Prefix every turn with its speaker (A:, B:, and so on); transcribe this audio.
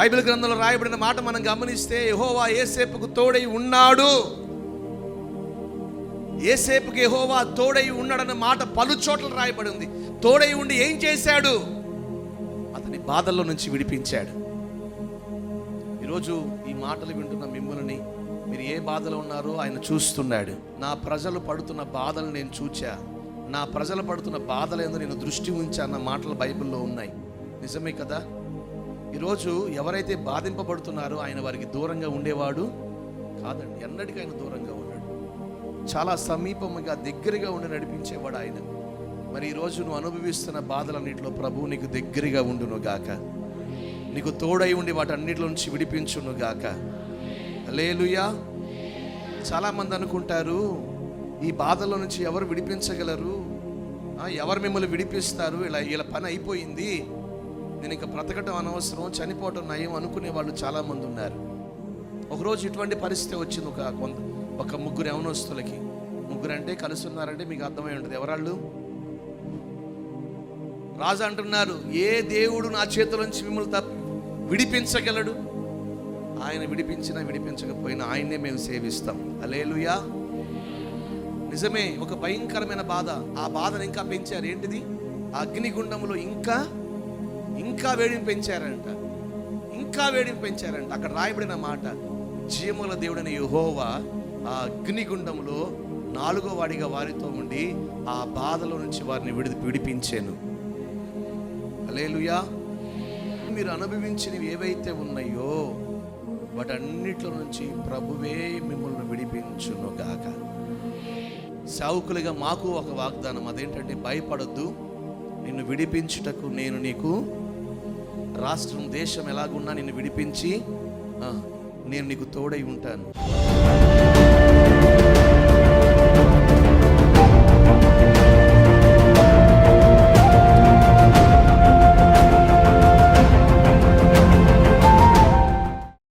A: Bible గ్రంథంలో రాయబడిన మాట మనం గమనిస్తే యహోవా ఏసేపుకు తోడై ఉన్నాడు. ఏసేపుకి యహోవా తోడై ఉన్నాడన్న మాట పలు చోట్ల రాయబడి ఉంది. తోడై ఉండి ఏం చేశాడు? అతని బాధల్లో నుంచి విడిపించాడు. ఈరోజు ఈ మాటలు వింటున్న మిమ్మల్ని మీరు ఏ బాధలో ఉన్నారో ఆయన చూస్తున్నాడు. నా ప్రజలు పడుతున్న బాధలు నేను చూచా. నా ప్రజలు పడుతున్న బాధలేందో నేను దృష్టి ఉంచా అన్న మాటలు బైబిల్లో ఉన్నాయి. నిజమే కదా? ఈరోజు ఎవరైతే బాధింపబడుతున్నారో ఆయన వారికి దూరంగా ఉండేవాడు కాదండి ఎన్నటికీ ఆయన దూరంగా ఉన్నాడు చాలా సమీపముగా దగ్గరగా ఉండి నడిపించేవాడు ఆయన. మరి ఈరోజు నువ్వు అనుభవిస్తున్న బాధలన్నింటిలో ప్రభువు నీకు దగ్గరగా ఉండును గాక. నీకు తోడై ఉండి వాటన్నిటిలో నుంచి విడిపించును గాక. లేలుయా చాలామంది అనుకుంటారు ఈ బాధల నుంచి ఎవరు విడిపించగలరు? ఎవరు మిమ్మల్ని విడిపిస్తారు? ఇలా ఇలా పని అయిపోయింది. నేను ఇంకా బ్రతకటం అనవసరం చనిపోవటం నయం అనుకునే వాళ్ళు చాలామంది ఉన్నారు. ఒకరోజు ఇటువంటి పరిస్థితి వచ్చింది. ఒక కొంత ఒక ముగ్గురు యవనస్తులకి. ముగ్గురు అంటే కలిసి ఉన్నారంటే మీకు అర్థమై ఉంటుంది. ఎవరాళ్ళు? రాజు అంటున్నారు ఏ దేవుడు నా చేతుల నుంచి మిమ్మల్ని తప్ప విడిపించగలడు? ఆయన విడిపించినా విడిపించకపోయినా ఆయన్నే మేము సేవిస్తాం. అలేలుయా నిజమే ఒక భయంకరమైన బాధ. ఆ బాధను ఇంకా పెంచారు. ఏంటిది? అగ్నిగుండంలో ఇంకా ఇంకా వేడిని పెంచారంట. ఇంకా వేడిని పెంచారంట. అక్కడ రాయబడిన మాట జీవముల దేవుడైన యుహోవా ఆ అగ్నిగుండంలో నాలుగో వాడిగా వారితో ఉండి ఆ బాధలో నుంచి వారిని విడి విడిపించాను. అలేలుయా మీరు అనుభవించినవి ఏవైతే ఉన్నాయో వాటన్నిటిలో నుంచి ప్రభువే మిమ్మల్ని విడిపించును గాక. సావుకులుగా మాకు ఒక వాగ్దానం అదేంటంటే భయపడొద్దు. నిన్ను విడిపించుటకు నేను నీకు రాష్ట్రం దేశం ఎలాగున్నా నిన్ను విడిపించి నేను నీకు తోడై ఉంటాను.